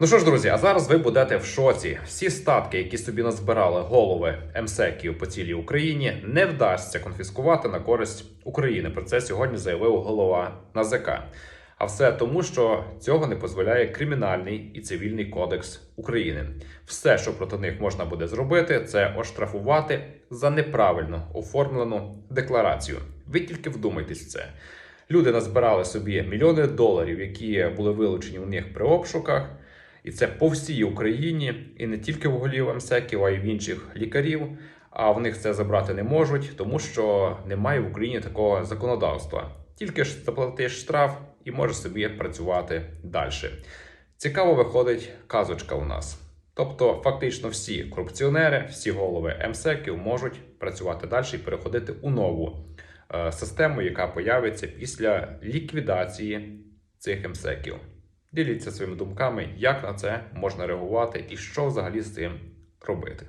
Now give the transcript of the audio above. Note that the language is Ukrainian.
Ну що ж, друзі, а зараз ви будете в шоці. Всі статки, які собі назбирали голови МСЕКів по цілій Україні, не вдасться конфіскувати на користь України. Про це сьогодні заявив голова НАЗК. А все тому, що цього не дозволяє кримінальний і цивільний кодекс України. Все, що проти них можна буде зробити, це оштрафувати за неправильно оформлену декларацію. Ви тільки вдумайтесь в це. Люди назбирали собі мільйони доларів, які були вилучені у них при обшуках. І це по всій Україні, і не тільки в голів МСЕКів, а й в інших лікарів. А в них це забрати не можуть, тому що немає в Україні такого законодавства. Тільки ж заплатиш штраф і можеш собі працювати далі. Цікаво виходить казочка у нас. Тобто, фактично, всі корупціонери, всі голови МСЕКів можуть працювати далі і переходити у нову е, систему, яка появиться після ліквідації цих МСЕКів. Діліться своїми думками, як на це можна реагувати і що взагалі з цим робити.